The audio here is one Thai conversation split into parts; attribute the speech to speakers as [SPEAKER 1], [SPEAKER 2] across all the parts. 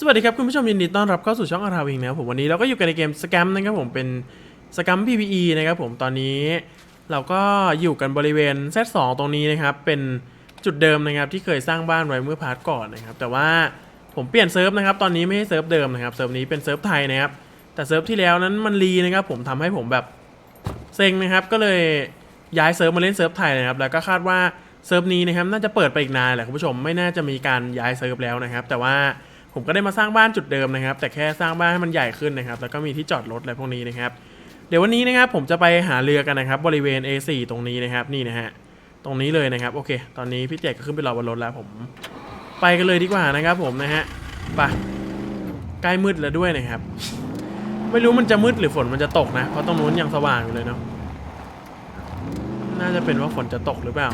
[SPEAKER 1] สวัสดีครับ คุณผู้ชมยินดีต้อนรับเข้าสู่ช่องอาราวิงนะครับผมวันนี้เราก็อยู่กันในเกมสแกมนะครับผมเป็นสแกม PVE นะครับผมตอนนี้เราก็อยู่กันบริเวณ Z2 ตสตรงนี้นะครับ เป็นจุดเดิมนะครับที่เคยสร้างบ้านไว้เมื่อพาร์ทก่อนนะครับ แต่ว่าผมเปลี่ยนเซิร์ฟนะครับ ตอนนี้ไม่ใช่เซิร์ฟเดิมนะครับเซิร์ฟนี้เป็นเซิร์ฟไทยนะครับ แต่เซิร์ฟที่แล้วนั้นมันรีนะครับ ผมทำให้ผมแบบเซ็งนะครับ ก็เลยย้ายเซิร์ฟมาเล่นเซิร์ฟไทยนะครับ แล้วก็คาดว่าเซิร์ฟนี้นะครับน่าจะเปิดไปอีกนานแหละคุณผู้ชมไม่น่าจะมีการย้ายเซิร์ฟแล้วนะครับ แต่ว่า ผมก็ได้มาสร้างบ้านจุดเดิมนะครับ แต่แค่สร้างบ้านให้มันใหญ่ขึ้นนะครับ แล้วก็มีที่จอดรถอะไรพวกนี้นะครับ เดี๋ยววันนี้นะครับผมจะไปหาเรือกันนะครับ บริเวณ A4 ตรงนี้นะครับ นี่นะฮะ ตรงนี้เลยนะครับ โอเค ตอนนี้พี่เจกก็ขึ้นไปรอบนรถแล้วผม ไปกันเลยดีกว่านะครับ ผมนะฮะ ไป ใกล้มืดแล้วด้วยนะครับ ไม่รู้มันจะมืดหรือฝนมันจะตกนะ เพราะตรงนู้นยังสว่างอยู่เลยเนาะ น่าจะเป็นว่าฝนจะตกหรือเปล่า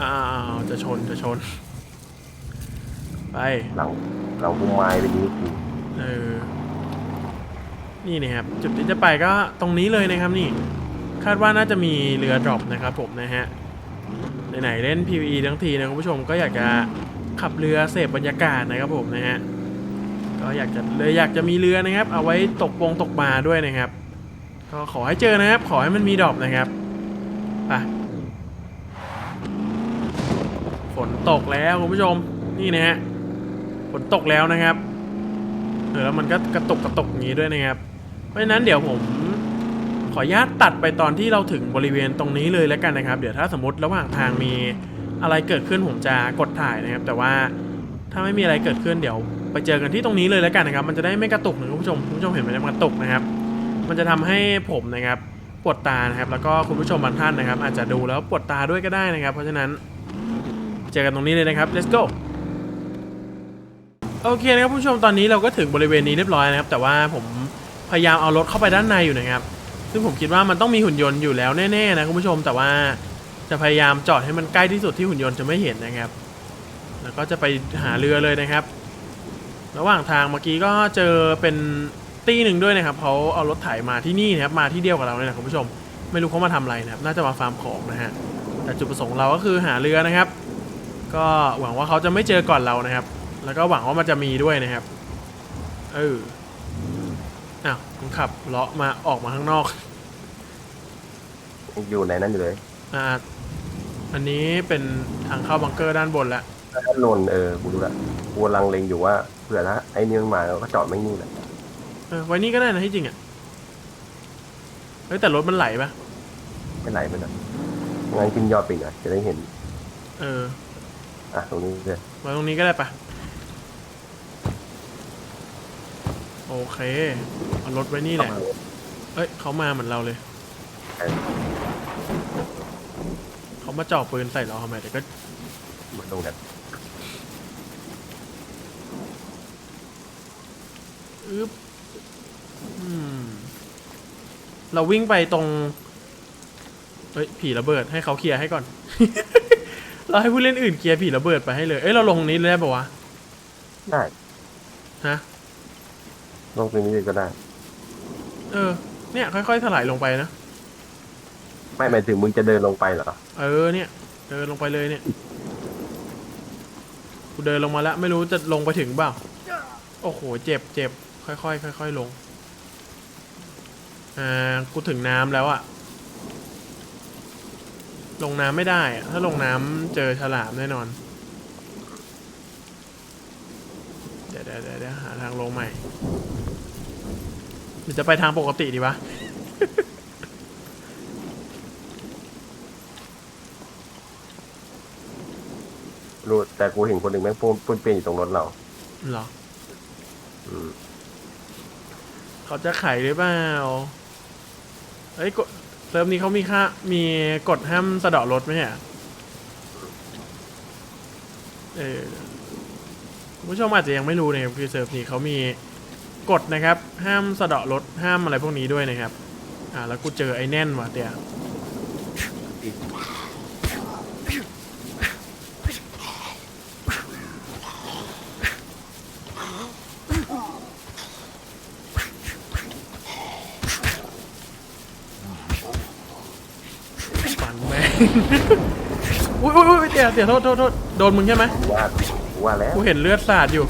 [SPEAKER 1] อ้าวจะชน จะชน ไป
[SPEAKER 2] หลังหลังพุ่มไม้ไปนี้คือ
[SPEAKER 1] เออ นี่นะครับ จุดที่จะไปก็ตรงนี้เลยนะครับนี่ คาดว่าน่าจะมีเรือดรอปนะครับผมนะฮะ ไหนๆเล่น PVE ทั้งทีนะคุณผู้ชมก็อยากจะขับเรือเสพบรรยากาศนะครับผมนะฮะ ก็อยากจะเลยอยากจะมีเรือนะครับ เอาไว้ตกปงตกปลาด้วยนะครับ ก็ขอให้เจอนะครับ ขอให้มันมีดรอปนะครับไปฝนตกแล้วคุณผู้ชมนี่นะฮะ ฝนตกแล้วนะครับเออแล้วมันก็กระตกกระตกอย่างนี้ด้วยนะครับ เพราะฉะนั้นเดี๋ยวผมขออนุญาตตัดไปตอนที่เราถึงบริเวณตรงนี้เลยแล้วกันนะครับ เดี๋ยวถ้าสมมติระหว่างทางมีอะไรเกิดขึ้นผมจะกดถ่ายนะครับ แต่ว่าถ้าไม่มีอะไรเกิดขึ้นเดี๋ยว ไปเจอกันที่ตรงนี้เลยแล้วกันนะครับ มันจะได้ไม่กระตุกนะคุณผู้ชมคุณผู้ชมเห็นไหมมันกระตุกนะครับ มันจะทำให้ผมนะครับปวดตานะครับ แล้วก็คุณผู้ชมบางท่านนะครับ อาจจะดูแล้วปวดตาด้วยก็ได้นะครับ เพราะฉะนั้นเจอกันตรงนี้เลยนะครับ let's go โอเคนะครับผู้ชมตอนนี้เราก็ถึงบริเวณนี้เรียบร้อยนะครับ แต่ว่าผมพยายามเอารถเข้าไปด้านในอยู่นะครับ ซึ่งผมคิดว่ามันต้องมีหุ่นยนต์อยู่แล้วแน่ๆนะคุณผู้ชมแต่ว่าจะพยายามจอดให้มันใกล้ที่สุดที่หุ่นยนต์จะไม่เห็นนะครับ แล้วก็จะไปหาเรือเลยนะครับ ระหว่างทางเมื่อกี้ก็เจอเป็นตี้หนึ่งด้วยนะครับเขาเอารถไถมาที่นี่นะครับมาที่เดียวกับเราเลยนะคุณผู้ชม ไม่รู้เขามาทำอะไรนะครับ น่าจะมาฟาร์มของนะฮะแต่จุดประสงค์เราก็คือหาเรือนะครับ ก็หวังว่าเขาจะไม่เจอก่อนเรานะครับ แล้วก็หวังว่ามันจะมีด้วยนะครับ เอออ้าวคุณขับเลาะมาออกมาข้างนอก
[SPEAKER 2] อยู่ในนั้นอยู่เลย
[SPEAKER 1] อ่า อันนี้เป็นทางเข้าบังเกอร์ด้านบนแล้ว
[SPEAKER 2] ถ้าโนนเออกูรู้ละกูกำลังเล็งอยู่ว่าเผื่อถ้าไอ้นี่มันมาเราก็จอดไม่นี่แหละ
[SPEAKER 1] เออไว้นี่ก็ได้นะที่จริงอะเฮ้ยแต่รถมันไหลปะ
[SPEAKER 2] ไม่ไหลไปนะงั้นขึ้นยอดไปหน่อยจะได้เห็น
[SPEAKER 1] เออ
[SPEAKER 2] อะตรงนี้เลย
[SPEAKER 1] ไว้ตรงนี้ก็ได้ปะ โอเคเอารถไว้นี่แหละ เอ้ยเขามาเหมือนเราเลย
[SPEAKER 2] เออ
[SPEAKER 1] เขามาจ่อปืนใส่เราทำไมแต่ก็
[SPEAKER 2] เหมือนตรงนั้น
[SPEAKER 1] อึ๊บอืมเราวิ่งไปตรง เฮ้ย ผีระเบิดให้เขาเคลียร์ให้ก่อน เราให้ผู้เล่นอื่นเคลียร์ผีระเบิดไปให้เลย เอ้ย เราลงนี้เลยได้ปะวะ
[SPEAKER 2] ได้
[SPEAKER 1] ฮะ
[SPEAKER 2] ลงตรงนี้เลยก็ได้
[SPEAKER 1] เออ เนี่ยค่อยๆถลายลงไปนะ
[SPEAKER 2] ไม่หมายถึงมึงจะเดินลงไปเหรอ
[SPEAKER 1] เออเนี่ย เดินลงไปเลยเนี่ยกูเดินลงมาแล้ว ไม่รู้จะลงไปถึงเปล่าโอ้โห เจ็บเจ็บค่อยๆค่อยๆลง อ่า กูถึงน้ำแล้วอะลงน้ำไม่ได้อะถ้าลงน้ำเจอฉลามแน่นอน เดี๋ยวเดี๋ยวเดี๋ยวเดี๋ยวหาทางลงใหม่หรือจะไปทางปกติดีวะ
[SPEAKER 2] รู้แต่กูเห็นคนหนึ่งแม่งปูนปูนเปลี่ยนอยู่ตรงรถเรา
[SPEAKER 1] เหรอ
[SPEAKER 2] อืม
[SPEAKER 1] เขาจะไขหรือเปล่าเฮ้ยกดเซิร์ฟนี้เขามีค่ามีกฎห้ามสะเดาะรถไหมฮะเออคุณ ผู้ชมอาจจะยังไม่รู้นะครับคือเซิร์ฟนี้เขามีกฎนะครับ ห้ามสะเดาะรถห้ามอะไรพวกนี้ด้วยนะครับ อ่าแล้วกูเจอไอ้แน่นว่ะเตี่ยฝันแม่งอุ้ยอุ้ยอุ้ยเตี่ยเตี่ยโทษโทษโทษโดนมึงใช่ไหม
[SPEAKER 2] ว่ากูว่าแล้ว
[SPEAKER 1] กูเห็นเลือดสาดอยู่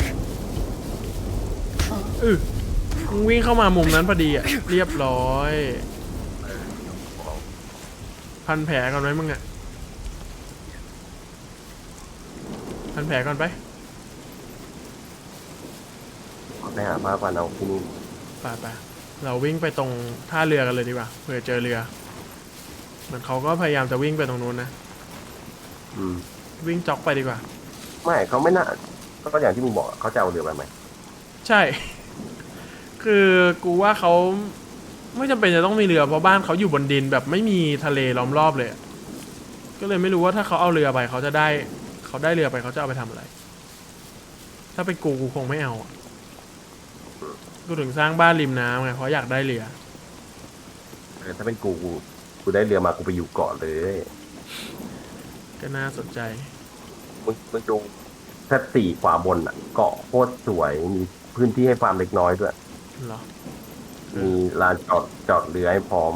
[SPEAKER 1] อือมึงวิ่งเข้ามามุมนั้นพอดีอะ เรียบร้อย พันแผลก่อนไหมมึงอะ พันแผลก่อนไป
[SPEAKER 2] ไปหามาก่อนเอาที่นี่
[SPEAKER 1] ไปไปเราวิ่งไปตรงท่าเรือกันเลยดีกว่าเผื่อเจอเรือ เหมือนเขาก็พยายามจะวิ่งไปตรงนู้นนะ
[SPEAKER 2] อืม
[SPEAKER 1] วิ่งจ็อกไปดีกว่า
[SPEAKER 2] ไม่เขาไม่น่าก็อย่างที่มึงบอกเขาจะเอาเรือไปไหม
[SPEAKER 1] ใช่ คือกูว่าเขาไม่จำเป็นจะต้องมีเรือเพราะบ้านเขาอยู่บนดินแบบไม่มีทะเลล้อมรอบเลยอะก็เลยไม่รู้ว่าถ้าเขาเอาเรือไปเขาจะได้ เขาได้เรือไปเขาจะเอาไปทำอะไร ถ้าเป็นกูกูคงไม่เอาอะกูถึงสร้างบ้านริมน้ำไงเพราะอยากได้เรือ
[SPEAKER 2] เออถ้าเป็นกูกูกูได้เรือมากูไปอยู่เกาะเลย
[SPEAKER 1] ก็น่าสนใจ
[SPEAKER 2] มึงมึงดูแค่สี่ขวาบนอะ เกาะโคตรสวยมีพื้นที่ให้ฟาร์มเล็กน้อยด้วย
[SPEAKER 1] เหรอ
[SPEAKER 2] มีลานจอดจอดเรือให้พร้อม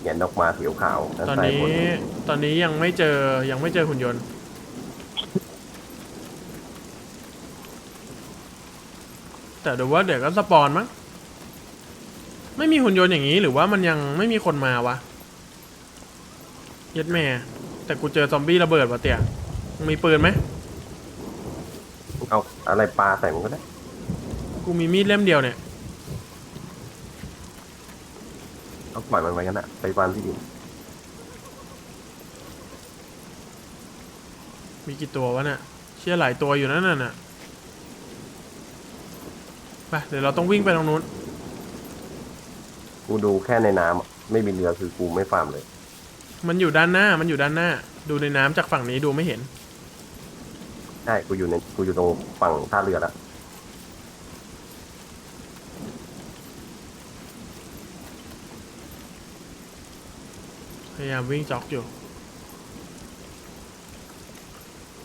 [SPEAKER 2] เหยียนออกมาสีขาวๆด้า
[SPEAKER 1] ตอน
[SPEAKER 2] ซ้าย
[SPEAKER 1] นี้
[SPEAKER 2] บน
[SPEAKER 1] ตอนนี้ยังไม่เจอยังไม่เจอหุ่นยนต์ แต่เดี๋ยวว่าเดี๋ยวก็สปอนมั้งไม่มีหุ่นยนต์อย่างนี้หรือว่ามันยังไม่มีคนมาวะเย็ดแม่ แต่กูเจอซอมบี้ระเบิดว่ะเตี่ย มึงมีปืนไหม
[SPEAKER 2] เอาอะไรปลาใส่มันก็ได้
[SPEAKER 1] กูมีมีดเล่มเดียวเนี่ย
[SPEAKER 2] เอาปล่อยมันไว้กันนะไปวางที่ดิน
[SPEAKER 1] มีกี่ตัววะเนี่ยเชี่ยหลายตัวอยู่นั่นน่ะไปเดี๋ยวเราต้องวิ่งไปตรงนู้น
[SPEAKER 2] กูดูแค่ในน้ำอะไม่มีเรือคือกูไม่ฟาร์มเลย
[SPEAKER 1] มันอยู่ด้านหน้า มันอยู่ด้านหน้า ดูในน้ำจากฝั่งนี้ดูไม่เห็น
[SPEAKER 2] ใช่กูอยู่ในกูอยู่ตรงฝั่งท่าเรือแล้ว
[SPEAKER 1] พยายามวิ่งจ็อกอยู่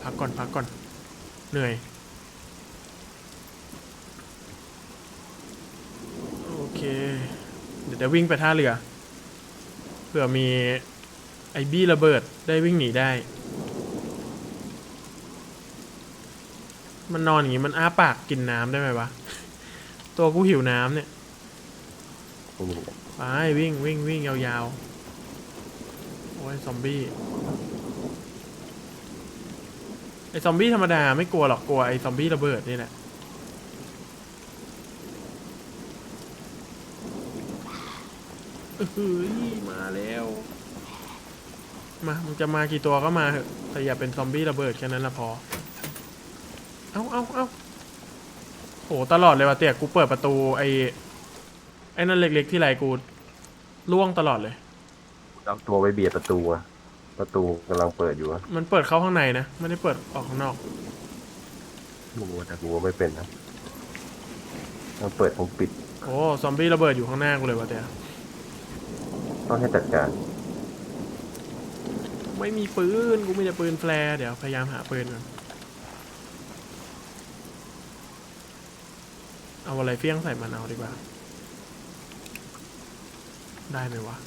[SPEAKER 1] พักก่อนพักก่อน เหนื่อย โอเค เดี๋ยวจะวิ่งไปท่าเรือ เผื่อมีไอ้บี้ระเบิดได้วิ่งหนีได้ มันนอนอย่างงี้มันอ้าปากกินน้ำได้ไหมวะ ตัวกูหิวน้ำเนี่ย
[SPEAKER 2] ไม่มีเลย
[SPEAKER 1] ไปวิ่งวิ่งวิ่งยาวๆ โอ้ยซอมบี้ ไอซอมบี้ธรรมดาไม่กลัวหรอกกลัวไอซอมบี้ระเบิดนี่แหละเอ้ยมาแล้ว มา มึงจะมากี่ตัวก็มาเถอะแต่อย่าเป็นซอมบี้ระเบิดแค่นั้นละพอ เอาเอาเอาโหตลอดเลยว่ะเตี่ยกูเปิดประตูไอไอ้นั่นเล็กๆที่ไรกูล่วงตลอดเลย
[SPEAKER 2] เอาตัวไปเบียดประตูอะประตูกำลังเปิดอยู่อะ
[SPEAKER 1] มันเปิดเข้าข้างในนะไม่ได้เปิดออกข้างนอก
[SPEAKER 2] ไม่รู้ว่าแต่กูว่าไม่เป็นนะมันเปิดของปิด
[SPEAKER 1] โอ้ซอมบี้ระเบิดอยู่ข้างหน้ากูเลยวะเตีย
[SPEAKER 2] ต้องให้จัดการ
[SPEAKER 1] ไม่มีปืนกูมีแต่ปืนแฟร์เดี๋ยวพยายามหาปืนก่อน เอาอะไรเฟี้ยงใส่มันเอาดีกว่า ได้ไหมวะ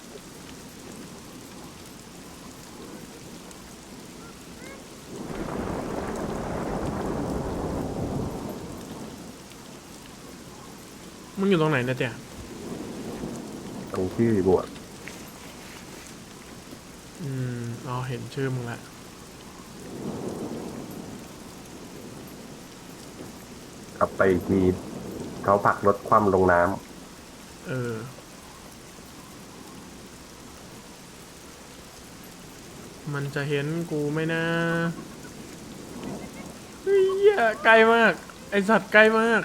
[SPEAKER 1] มึงอยู่ตรงไหนเนี่ยเตีย
[SPEAKER 2] ตรงชื่อกูอะ
[SPEAKER 1] อืมอ๋อเห็นชื่อมึงละ
[SPEAKER 2] กลับไปอีกที เขาผลักรถคว่ำลงน้ำ
[SPEAKER 1] เออ มันจะเห็นกูไหมนะเฮ้ยเหี้ยไกลมาก ไอสัตว์ไกลมาก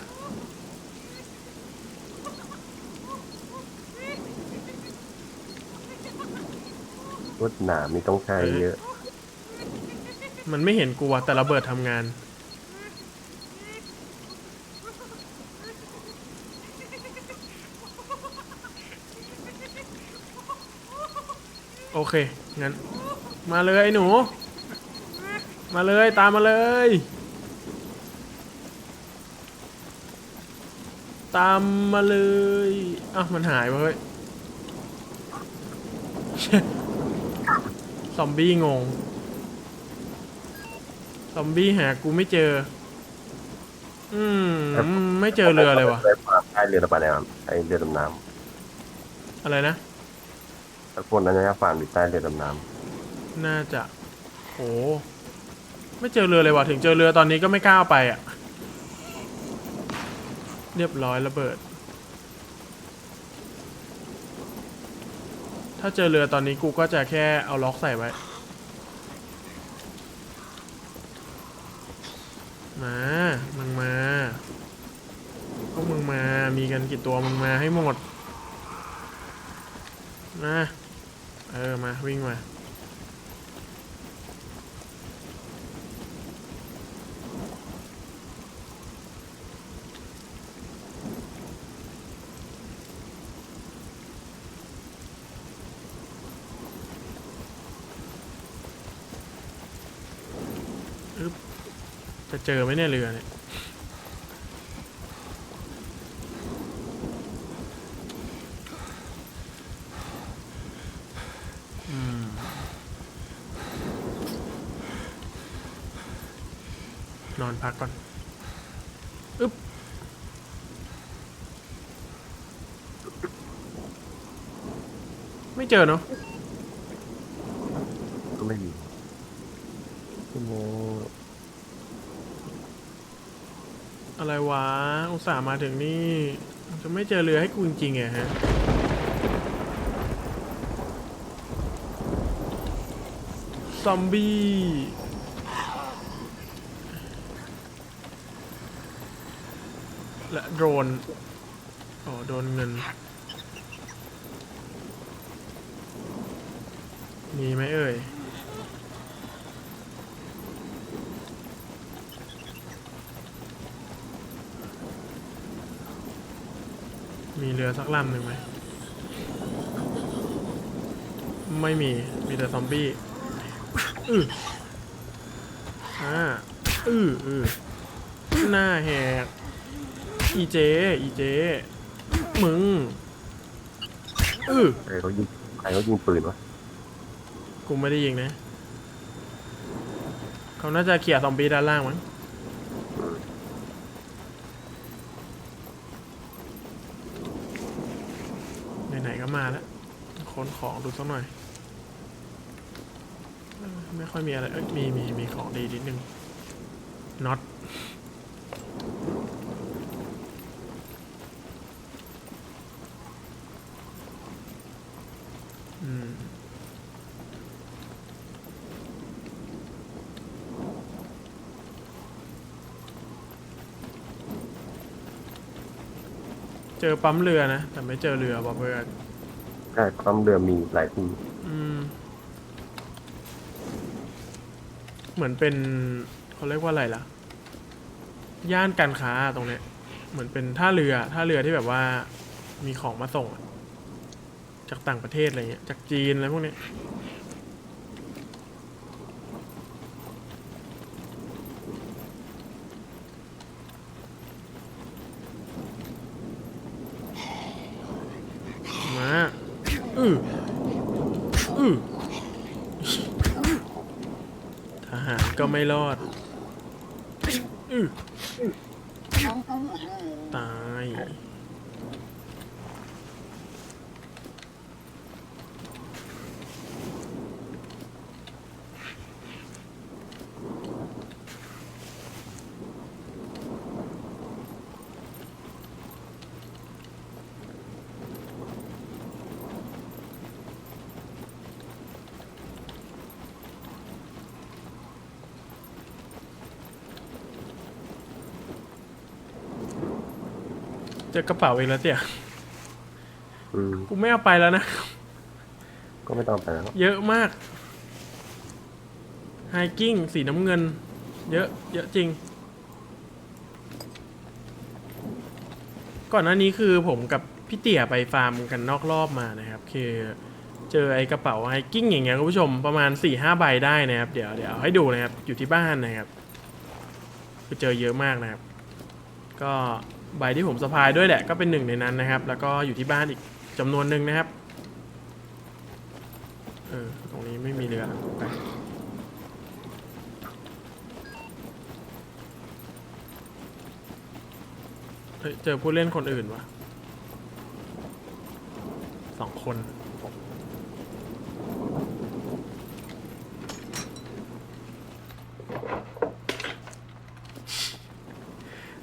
[SPEAKER 2] รถหนามีต้องใช้เยอะ
[SPEAKER 1] มันไม่เห็นกูอะแต่ระเบิดทำงาน เคงั้นมาเลยไอ้หนู มาเลยตามมาเลย ตามมาเลยอ้าวมันหายไปเว้ยซอมบี้งง ซอมบี้หากูไม่เจอ อืม ไม่เจอเรือเลยวะ
[SPEAKER 2] ใช่เรือระบายน้ำไอเรือดำน้
[SPEAKER 1] อะไรนะำ
[SPEAKER 2] แต่คนนั้นจะฟาร์มอยู่ใต้เรือดำน้
[SPEAKER 1] น่าจะโอ้ไม่เจอเรือเลยว่ะถึงเจอเรือตอนนี้ก็ไม่กล้าเอาไปอะ เรียบร้อยระเบิด ถ้าเจอเรือตอนนี้กูก็จะแค่เอาล็อกใส่ไว้ มา มึงมาพวกมึงมา มีกันกี่ตัวมึงมาให้หมดมา เออ มา วิ่งมา จะเจอไหมเนี่ยเรือเนี่ย นอนพักก่อนอึ๊บไม่เจอเนาะำ
[SPEAKER 2] ก็ไม่มีชั่วโมง
[SPEAKER 1] อะไรวะ อุตส่าห์มาถึงนี่ จะไม่เจอเรือให้กูจริงๆไงฮะ ซอมบี้ และ โดรนอ๋อโดนเงิน มีไหมเอ่ย มีเรือสักลำหนึ่งไหม ไม่มี มีแต่ซอมบี้ อืออ่า อืออือหน้าแหก อีเจ อีเจ มึงอือ
[SPEAKER 2] ใครเขายิงใครเขายิงปืนวะ
[SPEAKER 1] กูไม่ได้ยิงนะ เขาน่าจะเขี่ยร์ซอมบี้ด้านล่างมั้ง ไหนๆก็มาแล้วค้นของดูสักหน่อยเออไม่ค่อยมีอะไร เอ้ย มีมีมีของดีนิดนึงน็อต อืม เจอปั๊มเรือนะ แต่ไม่เจอเรือบอกเพื่อน
[SPEAKER 2] ใช่ปั๊มเรือมีหลายที่
[SPEAKER 1] อืม เหมือนเป็นเขาเรียกว่าอะไรล่ะ ย่านการค้าตรงเนี้ย เหมือนเป็นท่าเรือท่าเรือที่แบบว่ามีของมาส่งอะจากต่างประเทศอะไรเงี้ย จากจีนอะไรพวกเนี้ย มาอืออือทหาร ก็ไม่รอด อือตาย เจอกระเป๋าอีกแล้วเตี่ย
[SPEAKER 2] อืม
[SPEAKER 1] กูไม่เอาไปแล้วนะ
[SPEAKER 2] ก็ไม่ต้องไปแล้ว
[SPEAKER 1] เยอะมากไฮกิ้งสีน้ำเงิน เยอะ เยอะจริง ก่อนหน้านี้คือผมกับพี่เตี่ยไปฟาร์มกันนอกรอบมานะครับ คือเจอไอ้กระเป๋าไฮกิ้งอย่างเงี้ยคุณผู้ชมประมาณ4ี่ห้าใบได้นะครับ เดี๋ยวเดี๋ยวให้ดูนะครับ อยู่ที่บ้านนะครับคือเจอเยอะมากนะครับ ก็ ใบที่ผมสะพายด้วยแหละก็เป็นหนึ่งในนั้นนะครับ แล้วก็อยู่ที่บ้านอีกจำนวนหนึ่งนะครับ เออ ตรงนี้ไม่มีเรือไปเฮ้ยเจอผู้เล่นคนอื่นวะสองคน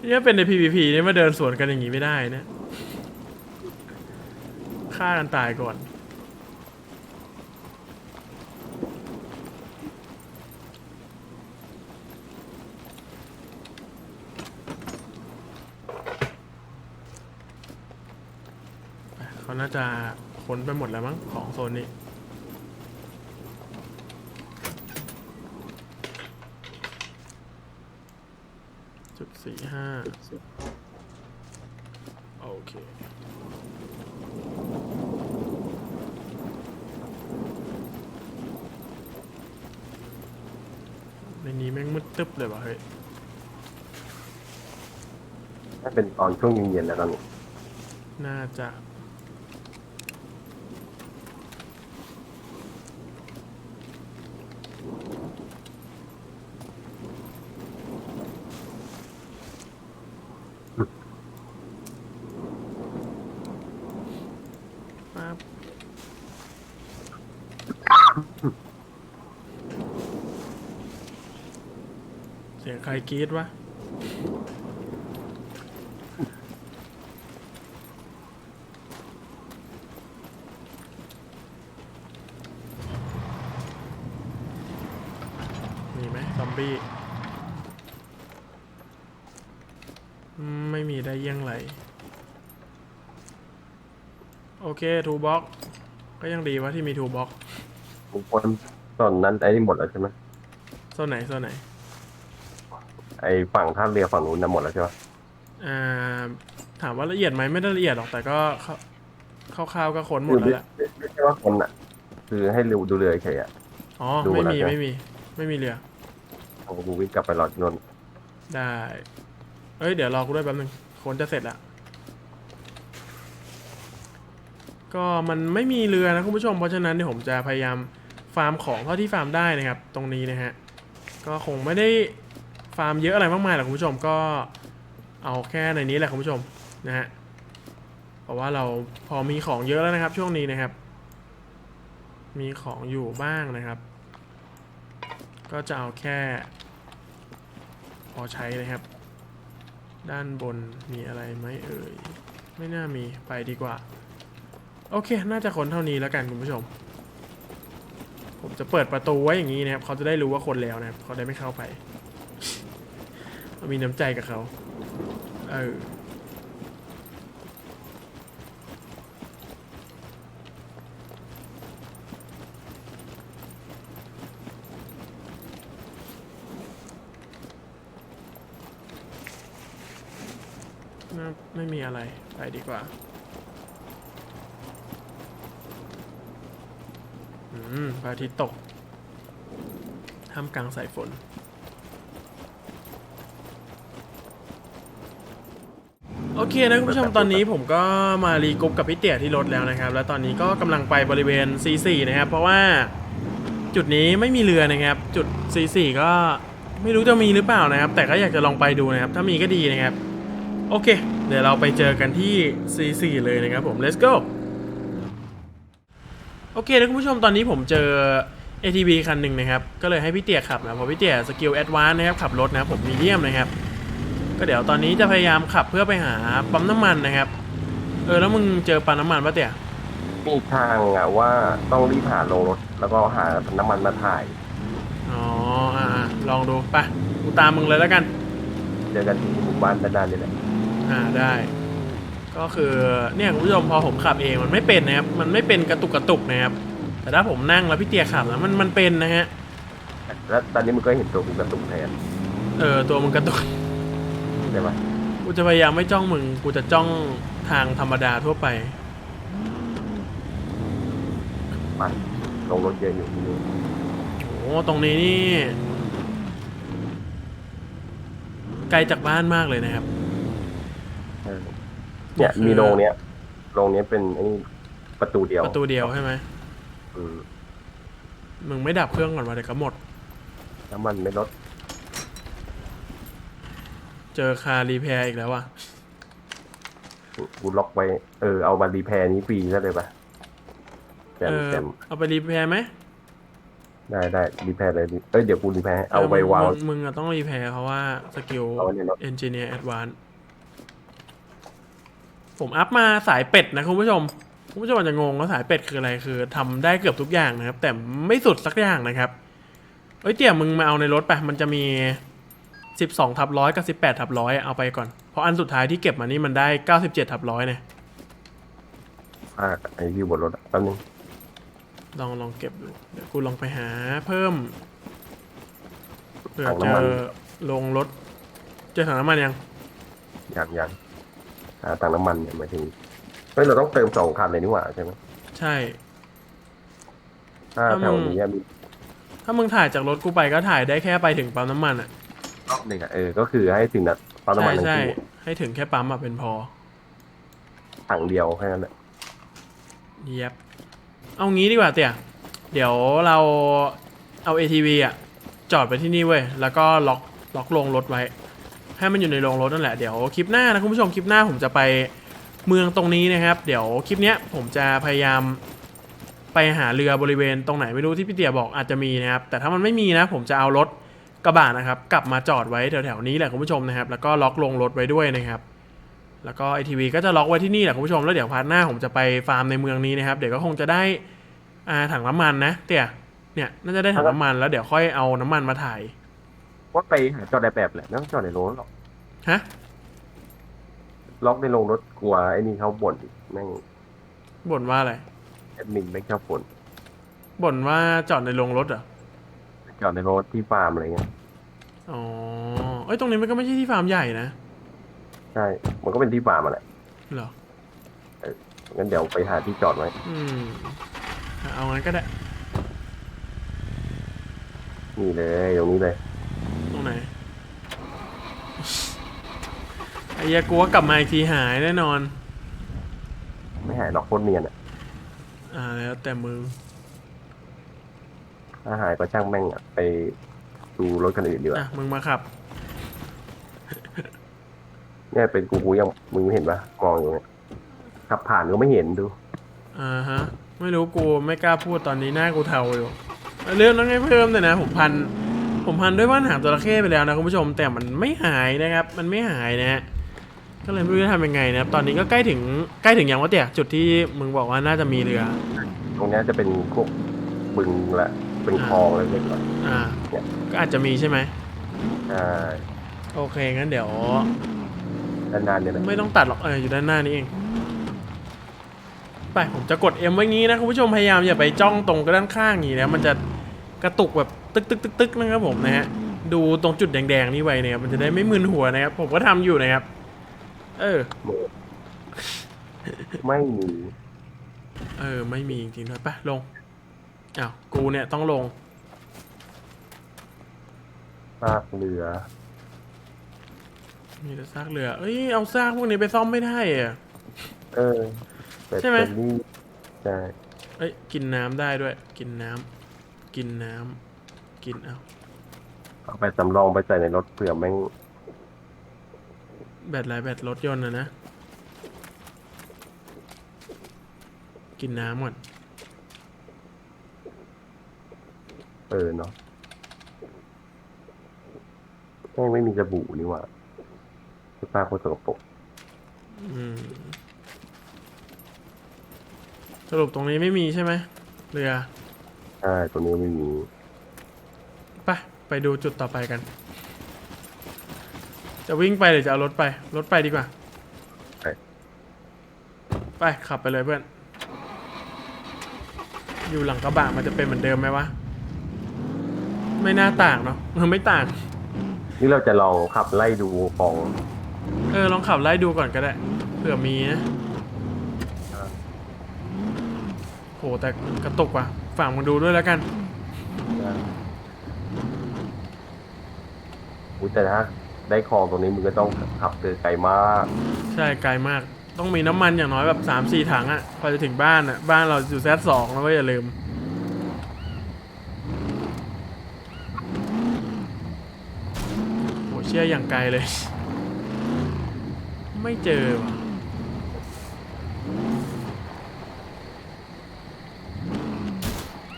[SPEAKER 1] เนี่ยเป็นใน PVP นี่มาเดินสวนกันอย่างนี้ไม่ได้นะฆ่ากันตายก่อน เขาน่าจะค้นไปหมดแล้วมั้งของโซนนี้ จุด สี่ห้าโอเคในนี้แม่งมืดตึ๊บเลยว่ะเฮ้ย
[SPEAKER 2] ถ้าเป็นตอนช่วงเย็นๆแล้วตอนนี้
[SPEAKER 1] น่าจะ ปั๊บเสียงใคร กรีดวะมีไหมซอมบี้อืมไม่มีได้เยี่ยงไร โอเคทูบ็อกก็ยังดีว่าที่มีทูบ็อก
[SPEAKER 2] ทุกคนตอนนั้นไอ้นี่หมดแล้วใช่ไหม
[SPEAKER 1] โซนไหนโซนไหน
[SPEAKER 2] ไอ้ฝั่งท่าเรือฝั่งนู้นน่ะหมดแล้วใช่ไหม
[SPEAKER 1] อ่าถามว่าละเอียดไหมไม่ได้ละเอียดหรอกแต่ก็เข้าคร่าวๆก็ค้นหมดแล้วแหละ
[SPEAKER 2] ไม่ไม่ใช่ว่าคนอะ คือให้เรือดูเรือเฉยๆอะ
[SPEAKER 1] อ๋อ
[SPEAKER 2] ดู
[SPEAKER 1] ไม่
[SPEAKER 2] แล้ว
[SPEAKER 1] มี
[SPEAKER 2] ใช่ไหม
[SPEAKER 1] ไม่มี ไม่มีเรือ
[SPEAKER 2] ของกูวิ่งกลับไปรอที่นนท์
[SPEAKER 1] ได้ เอ้ยเดี๋ยวรอกูด้วยแป๊บนึงค้นจะเสร็จละก็มันไม่มีเรือนะคุณผู้ชมเพราะฉะนั้นเดี๋ยวผมจะพยายามฟาร์มของเท่าที่ฟาร์มได้นะครับ ตรงนี้นะฮะก็คงไม่ได้ ฟาร์มเยอะอะไรมากมายหรอกคุณผู้ชมก็เอาแค่ในนี้แหละคุณผู้ชมนะฮะเพราะว่าเราพอมีของเยอะแล้วนะครับ ช่วงนี้นะครับ มีของอยู่บ้างนะครับ ก็จะเอาแค่ พอใช้นะครับ ด้านบนมีอะไรไหมเอ่ยไม่น่ามีไปดีกว่า โอเค น่าจะคนเท่านี้แล้วกันคุณผู้ชม ผมจะเปิดประตูไว้อย่างนี้นะครับ เขาจะได้รู้ว่าคนแล้วนะครับเขาได้ไม่เข้าไป มีน้ำใจกับเขาเออไม่มีอะไร ไปดีกว่า อืมพระอาทิตย์ตก ท่ามกลางสายฝน โอ เคนะคุณผู้ชมตอนนี้ผมก็มารีกรุ๊ปกับพี่เตี่ยที่รถแล้วนะครับ แล้วตอนนี้ก็กำลังไปบริเวณ C4 นะครับ เพราะว่าจุดนี้ไม่มีเรือนะครับ จุด C4 ก็ไม่รู้จะมีหรือเปล่านะครับ แต่ก็อยากจะลองไปดูนะครับ ถ้ามีก็ดีนะครับ โอเค เดี๋ยวเราไปเจอกันที่ C4 เลยนะครับผม let's go โอเคนะคุณผู้ชมตอนนี้ผมเจอ ATV คันหนึ่งนะครับ ก็เลยให้พี่เตี่ยขับนะเพราะพี่เตี่ยสกิลแอดวานซ์นะครับขับรถนะผมมีเดียมนะครับ ก็เดี๋ยวตอนนี้จะพยายามขับเพื่อไปหาปั๊มน้ำมันนะครับ เออแล้วมึงเจอปั๊มน้ำมันปะเตี่ย
[SPEAKER 2] มีทางอะว่าต้องรีบหาลงรถ แล้วก็หาน้ำมันมาถ่าย
[SPEAKER 1] อ๋ออ่าลองดูไปกูตามมึงเลยแล้วกัน
[SPEAKER 2] เจอกันที่หมู่บ้านด้านๆนี่แหละ
[SPEAKER 1] อ่าได้ ก็คือเนี่ยคุณผู้ชมพอผมขับเองมันไม่เป็นนะครับ มันไม่เป็นกระตุกกระตุกนะครับ แต่ถ้าผมนั่งแล้วพี่เตียขับแล้วมันมันเป็นนะฮะ
[SPEAKER 2] แล้วตอนนี้มึงก็เห็นตัวกูกระตุกแทน
[SPEAKER 1] เออตัวมึงกระตุก
[SPEAKER 2] ใช่ปะ
[SPEAKER 1] กูจะพยายามไม่จ้องมึง กูจะจ้องทางธรรมดาทั่วไป
[SPEAKER 2] ไปลงรถเยอะอยู่ที่นี่
[SPEAKER 1] โอ้ตรงนี้นี่ ไกลจากบ้านมากเลยนะครับ
[SPEAKER 2] เออเนี่ย
[SPEAKER 1] ก็คือ
[SPEAKER 2] มีโรงเนี้ยโรงเนี้ยเป็นไอ้นี่ประตูเดียว
[SPEAKER 1] ประตูเดียวใช่ไหม
[SPEAKER 2] อืม
[SPEAKER 1] มึงไม่ดับเครื่องก่อนวะเดี๋ยวก็หมด
[SPEAKER 2] น้ำมันไม่ลด
[SPEAKER 1] เจอคารีแพร์อีกแล้วว่ะ
[SPEAKER 2] กูล็อกไว้ เออเอามารีแพร์นี้ฟรีได้เลยปะแจม
[SPEAKER 1] เออ
[SPEAKER 2] แจม
[SPEAKER 1] เอาไปรีแพร์ไหม
[SPEAKER 2] ได้ได้รีแพร์เลยดิเอ้ยเดี๋ยวกูรีแพร์ให้เอาไว้วาง
[SPEAKER 1] มึมึงอะต้องรีแพร์เพราะว่าสกิล
[SPEAKER 2] เอาไว้ในรถ
[SPEAKER 1] เอนจิเนียร์แอดวานผมอัพมาสายเป็ดนะคุณผู้ชม คุณผู้ชมอาจจะงงว่าสายเป็ดคืออะไรคือทำได้เกือบทุกอย่างนะครับ แต่ไม่สุดสักอย่างนะครับ เอ้ยเตี่ยมึงมาเอาในรถไปมันจะมี 12ทับร้อยกับ18ทับร้อยเอาไปก่อน เพราะอันสุดท้ายที่เก็บมานี่มันได้ 97ทับร้อยเนี่ย
[SPEAKER 2] อ่าไอ้ที่บนรถอะแป๊บนึง
[SPEAKER 1] ลองลองเก็บดูเดี๋ยวกูลองไปหาเพิ่มเผื่อ
[SPEAKER 2] ถัง
[SPEAKER 1] เจ
[SPEAKER 2] น้ำมัน
[SPEAKER 1] อลงรถเจอถังน้ำมันยัง
[SPEAKER 2] อย่างอย่างหาตังค์น้ำมันเนี่ยหมายถึงเฮ้ยเราต้องเติมสองคันเลยนี่หว่าใช่ไหม
[SPEAKER 1] ใช่
[SPEAKER 2] ถ้า
[SPEAKER 1] ถ้า
[SPEAKER 2] แถ
[SPEAKER 1] มึ
[SPEAKER 2] ว
[SPEAKER 1] ง
[SPEAKER 2] นี้มี
[SPEAKER 1] ถ้ามึงถ่ายจากรถกูไปก็ถ่ายได้แค่ไปถึงปั๊มน้ำมันอะ
[SPEAKER 2] รอบหนึ่งอะเออก็คือให้ถึงนัดปั๊มน้ำ
[SPEAKER 1] ใช่
[SPEAKER 2] มันทั้ง
[SPEAKER 1] ใช่
[SPEAKER 2] คู่
[SPEAKER 1] ให้ถึงแค่ปั๊มอะเป็นพอ
[SPEAKER 2] ถังเดียวแค่นั้นแหละ
[SPEAKER 1] เย็บเอางี้ดีกว่าเตี่ยเดี๋ยวเราเอา ATV อะ จอดไปที่นี่เว้ย แล้วก็ล็อกล็อกลงรถไว้ ให้มันอยู่ในโรงรถนั่นแหละ เดี๋ยวคลิปหน้านะคุณผู้ชมคลิปหน้าผมจะไปเมืองตรงนี้นะครับ เดี๋ยวคลิปเนี้ยผมจะพยายามไปหาเรือบริเวณตรงไหนไม่รู้ที่พี่เตี่ยบอกอาจจะมีนะครับ แต่ถ้ามันไม่มีนะ ผมจะเอารถ กระบะนะครับกลับมาจอดไว้แถวๆนี้แหละคุณผู้ชมนะครับ แล้วก็ล็อกลงรถไว้ด้วยนะครับ แล้วก็ไอทีวีก็จะล็อกไว้ที่นี่แหละคุณผู้ชมแล้วเดี๋ยวพาร์ทหน้าผมจะไปฟาร์มในเมืองนี้นะครับ เดี๋ยวก็คงจะได้อ่าถังน้ำมันนะเตี่ยเนี่ยน่าจะได้ถังน้ำมันแล้วเดี๋ยวค่อยเอาน้ำมันมาถ่าย
[SPEAKER 2] ว่าไปหาจอดในแบบแหละไม่ต้องจอดในรถหรอก
[SPEAKER 1] ฮะ
[SPEAKER 2] ล็อกในโรงรถกลัวไอ้นี่เขาบ่นอีกแม่ง
[SPEAKER 1] บ่นว่าอะไร
[SPEAKER 2] แอดมินไม่ชอบบ่น
[SPEAKER 1] บ่นว่าจอดในโรงรถเหรอ
[SPEAKER 2] จอดในรถที่ฟาร์มอะไรเงี้ย
[SPEAKER 1] อ๋อเอ้ยตรงนี้มันก็ไม่ใช่ที่ฟาร์มใหญ่นะ
[SPEAKER 2] ใช่ มันก็เป็นที่ฟาร์มมาแหละ
[SPEAKER 1] เหรอ
[SPEAKER 2] งั้นเดี๋ยวไปหาที่จอดไว้
[SPEAKER 1] อืมเอางั้นก็ได้
[SPEAKER 2] นี่เลยตรงนี้เลย
[SPEAKER 1] ตรงไหนไอ้เหี้ยากลัวกลับมาอีกทีหายแน่นอน
[SPEAKER 2] ไม่หายหรอกโคตรเนียนอะ
[SPEAKER 1] อ่าแล้วแต่มึง
[SPEAKER 2] ถ้าหายก็ช่างแม่งอะไปดูรถคันอื่นดีกว่า
[SPEAKER 1] อะมึงมาขับ
[SPEAKER 2] เนี่ยเป็นกูกูยังมึงไม่เห็นปะมองอยู่เนี่ยขับผ่านก็ไม่เห็นดู
[SPEAKER 1] อ่าฮะ ไม่รู้กูไม่กล้าพูดตอนนี้หน้ากูเทาอยู่เรื่องนั้นให้เพิ่มเลยนะผมพัน ผมพันด้วยว่านหางจระเข้ไปแล้วนะคุณผู้ชมแต่มันไม่หายนะครับ มันไม่หายนะฮะก็เลยไม่รู้จะทำยังไงนะครับ ตอนนี้ก็ใกล้ถึงใกล้ถึงยังวะเตี่ยจุดที่มึงบอกว่าน่าจะมีเรือ
[SPEAKER 2] ตรงเนี้ยจะเป็นพวกบึงแหละ เป็นคลองเล็กๆหน่อย
[SPEAKER 1] อ่า ก็อาจจะมีใช่ไหม
[SPEAKER 2] ใช่
[SPEAKER 1] โอเค งั้นเดี๋ยว
[SPEAKER 2] นานๆเนี่ยนะ
[SPEAKER 1] ไม่ต้องตัดหรอกเอออยู่ด้านหน้านี้เอง ไปผมจะกด M ไว้งี้นะคุณผู้ชมพยายามอย่าไปจ้องตรงกระด้านข้างอย่างนี้นะมันจะกระตุกแบบตึกตึกตึกตึกนะครับผมนะฮะดูตรงจุดแดงๆนี่ไว้เนี่ยมันจะได้ไม่มึนหัวนะครับผมก็ทำอยู่นะครับ เออ
[SPEAKER 2] ไม่มี
[SPEAKER 1] เออ ไม่มีจริงๆด้วยไปลง อ้าวกูเนี่ยต้องลง
[SPEAKER 2] ซากเรือ
[SPEAKER 1] มีแต่ซากเรือ เอ้ย เอาซากพวกนี้ไปซ่อมไม่ได้อะ
[SPEAKER 2] เออแต่
[SPEAKER 1] ใช่ไหม
[SPEAKER 2] ตัวนี้ใช่
[SPEAKER 1] เอ้ย กินน้ำได้ด้วย กินน้ำกินน้ำกินเอา
[SPEAKER 2] เอาไปสำรองไปใส่ในรถเผื่อแม่ง
[SPEAKER 1] แบตอะไรแบตรถยนต์นะนะ กินน้ำก่อน
[SPEAKER 2] เออเนาะแม่งไม่มีสบู่นี่หว่าสภาพโคตรสกปรก
[SPEAKER 1] อืมสรุปตรงนี้ไม่มีใช่ไหมเรือ
[SPEAKER 2] ใช่ตัวนี้ไม่มี
[SPEAKER 1] ไปไปดูจุดต่อไปกัน จะวิ่งไปหรือจะเอารถไป รถไปดีกว่า
[SPEAKER 2] ไป
[SPEAKER 1] ไปขับไปเลยเพื่อน อยู่หลังกระบะมันจะเป็นเหมือนเดิมไหมวะ ไม่น่าต่างเนาะมันไม่ต่าง
[SPEAKER 2] นี่เราจะลองขับไล่ดูของ
[SPEAKER 1] เออลองขับไล่ดูก่อนก็ได้เผื่อมีนะโหแต่กระตุกว่ะฝากมึงดูด้วยแล้วกัน
[SPEAKER 2] อุ้ยแต่ถ้าได้ของตรงนี้มึงก็ต้องขับเกินไกลมาก
[SPEAKER 1] ใช่ไกลมาก ต้องมีน้ำมันอย่างน้อยแบบสามสี่ถังอะพอจะถึงบ้านอะบ้านเราอยู่แซดสองแล้วก็อย่าลืม เชื่ออย่างไกลเลย ไม่เจอว่ะ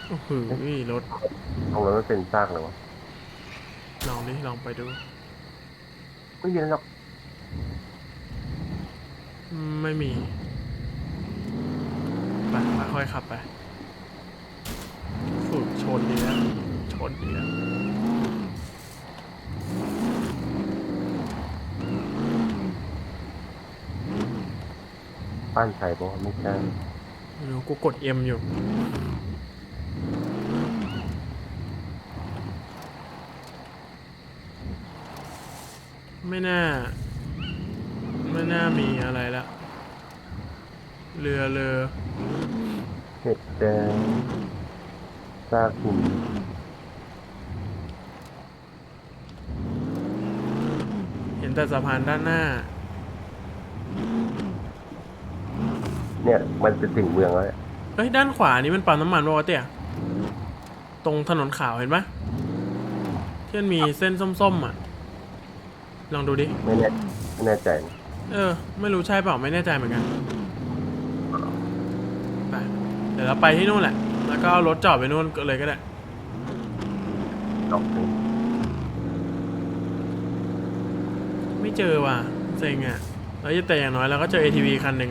[SPEAKER 1] โอ้โหรถ
[SPEAKER 2] ตรงนั้นมันเป็นซากเลยวะ
[SPEAKER 1] ลองดิลองไปดู
[SPEAKER 2] ไม่มีแล้วหรอก
[SPEAKER 1] ไม่มี ไปค่อยขับไปโอ้โหชนดีแล้วชนดีแล้ว
[SPEAKER 2] บ้านใครบอกว่าไม่ใช่
[SPEAKER 1] ไม่รู้กูกดเอ็มอยู่ ไม่น่า ไม่น่ามีอะไรละ เรือเรือ
[SPEAKER 2] เห็ดแดงซากหิน
[SPEAKER 1] เห็นแต่สะพานด้านหน้า
[SPEAKER 2] เนี่ย มันจะถึงเมืองแล้วเนี่ย
[SPEAKER 1] เฮ้ยด้านขวานี้มันปั๊มน้ำมันปะวะเตี่ยตรงถนนขาวเห็นปะที่มันมีเส้นส้มๆอะ ลองดูดิ
[SPEAKER 2] ไม่แน่ไม่แน่ใจนะ
[SPEAKER 1] เออ ไม่รู้ใช่เปล่าไม่แน่ใจเหมือนกันไปเดี๋ยวเราไปที่นู่นแหละ แล้วก็เอารถจอดไปนู่นก็เลยก็ได้
[SPEAKER 2] ดอกหนึ่ง
[SPEAKER 1] ไม่เจอว่ะเซ็งอะ แล้วแต่อย่างน้อยเราก็เจอ ATV คันหนึ่ง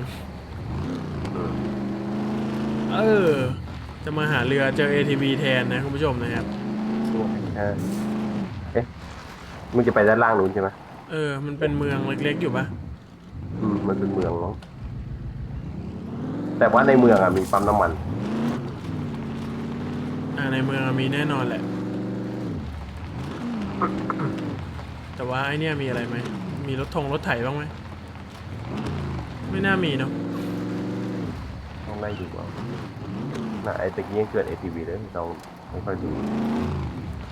[SPEAKER 1] เออ จะมาหาเรือเจอ ATV แทนนะคุณผู้ชมนะครับ
[SPEAKER 2] ใช่เอ๊ะมึงจะไปด้านล่างนู้นใช่ไหม
[SPEAKER 1] เออ มันเป็นเมืองเล็กๆอยู่ปะ
[SPEAKER 2] อืมมันเป็นเมืองเนาะแต่ว่าในเมืองอะมีปั๊มน้ำมัน
[SPEAKER 1] อ่าในเมืองมีแน่นอนแหละ แต่ว่าไอเนี่ยมีอะไรไหม มีรถทงรถไถบ้างไหม ไม่น่ามีเนาะ
[SPEAKER 2] ต้อง ไล่ดูว่าน่ะไอ้ตะกี้ยังเกิด ATV เลยเราไม่ค่อยดู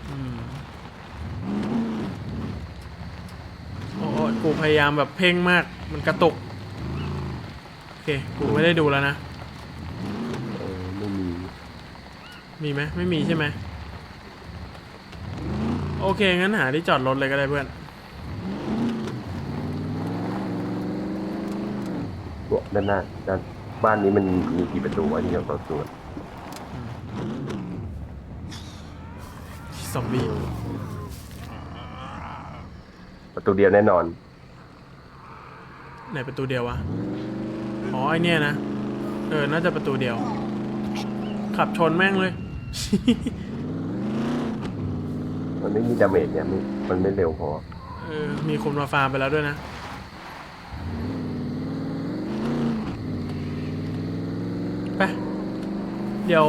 [SPEAKER 1] อืมโอ้โหกูพยายามแบบเพ่งมาก มันกระตุก โอเค กูไม่ได้ดูแล้วนะ
[SPEAKER 2] เออไม่มี
[SPEAKER 1] มีไหมไม่มีใช่ไหมโอเค งั้นหาที่จอดรถเลยก็ได้เพื่อน
[SPEAKER 2] เนี่ยด้านหน้าด้าน บ้านนี้มันมีกี่ประตูวะที่เราต่อสู้อะ
[SPEAKER 1] ซอมบี้
[SPEAKER 2] ประตูเดียวแน่นอน
[SPEAKER 1] ไหนประตูเดียววะ อ๋อไอเนี่ยนะ เออ น่าจะประตูเดียว ขับชนแม่งเลย
[SPEAKER 2] มันไม่มีดาเมจเนี่ยมันมันไม่เร็วพอ
[SPEAKER 1] เออ มีคนมาฟาร์มไปแล้วด้วยนะ ไป เดี๋ยว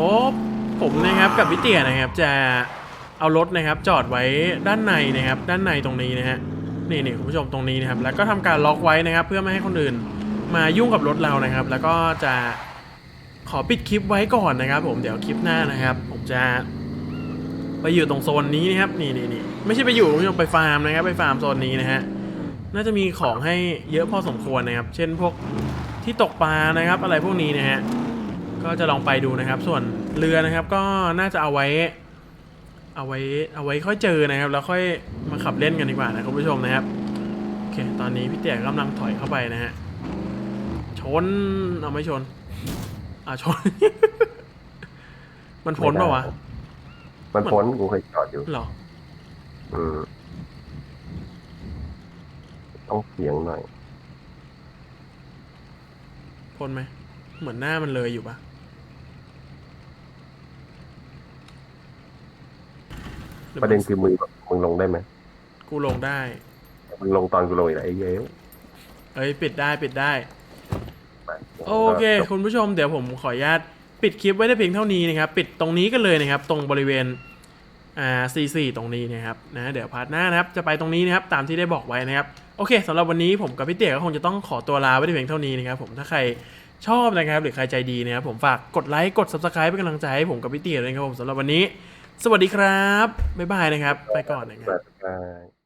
[SPEAKER 1] ผมนะครับกับพี่เตียนะครับ จะเอารถนะครับ จอดไว้ด้านในนะครับ ด้านในตรงนี้นะฮะนี่นี่คุณผู้ชมตรงนี้นะครับ แล้วก็ทำการล็อกไว้นะครับ เพื่อไม่ให้คนอื่นมายุ่งกับรถเรานะครับ แล้วก็จะขอปิดคลิปไว้ก่อนนะครับ ผมเดี๋ยวคลิปหน้านะครับ ผมจะไปอยู่ตรงโซนนี้นะครับนี่นี่นี่ไม่ใช่ไปอยู่คุณผู้ชมไปฟาร์มนะครับ ไปฟาร์มโซนนี้นะฮะน่าจะมีของให้เยอะพอสมควรนะครับ เช่นพวกที่ตกปลานะครับ อะไรพวกนี้นะฮะ ก็จะลองไปดูนะครับ ส่วนเรือนะครับก็น่าจะเอาไว้ เอาไว้เอาไว้ค่อยเจอนะครับ แล้วค่อยมาขับเล่นกันดีกว่านะคุณผู้ชมนะครับโอเคตอนนี้พี่เตี๋ยกำลังถอยเข้าไปนะฮะชนเอาไม่ชนอ่าชน มันพ้นเปล่าวะ
[SPEAKER 2] มันพ้นกูเคยจอดอยู่
[SPEAKER 1] เหรอ
[SPEAKER 2] อืมต้องเสียงหน่อย
[SPEAKER 1] พ้นไหมเหมือนหน้ามันเลยอยู่ปะหอ
[SPEAKER 2] ประเด็นคือมึงมึงลงได้ไหม
[SPEAKER 1] กูลงได้
[SPEAKER 2] มึงลงตอนกูลงอีกแล้วไอ้เย้ย
[SPEAKER 1] เอ้ยปิดได้ปิดได้
[SPEAKER 2] ไป
[SPEAKER 1] โอเค
[SPEAKER 2] จบ
[SPEAKER 1] คุณผู้ชมเดี๋ยวผมขออนุญาตปิดคลิปไว้ได้เพียงเท่านี้นะครับ ปิดตรงนี้กันเลยนะครับ ตรงบริเวณอ่า C4 ตรงนี้นะครับนะเดี๋ยวพาร์ทหน้านะครับ จะไปตรงนี้นะครับ ตามที่ได้บอกไว้นะครับ โอเคสำหรับวันนี้ผมกับพี่เตี๋ยก็คงจะต้องขอตัวลาไว้ได้เพียงเท่านี้นะครับ ผมถ้าใครชอบนะครับ หรือใครใจดีนะครับผมฝากกดไลค์กด subscribe เป็นกำลังใจให้ผมกับพี่เตี๋ยด้วยนะครับผมสำหรับวันนี้ สวัสดีครับ บ๊ายบายนะครับ ไปก่อนนะครับ
[SPEAKER 2] บ๊ายบาย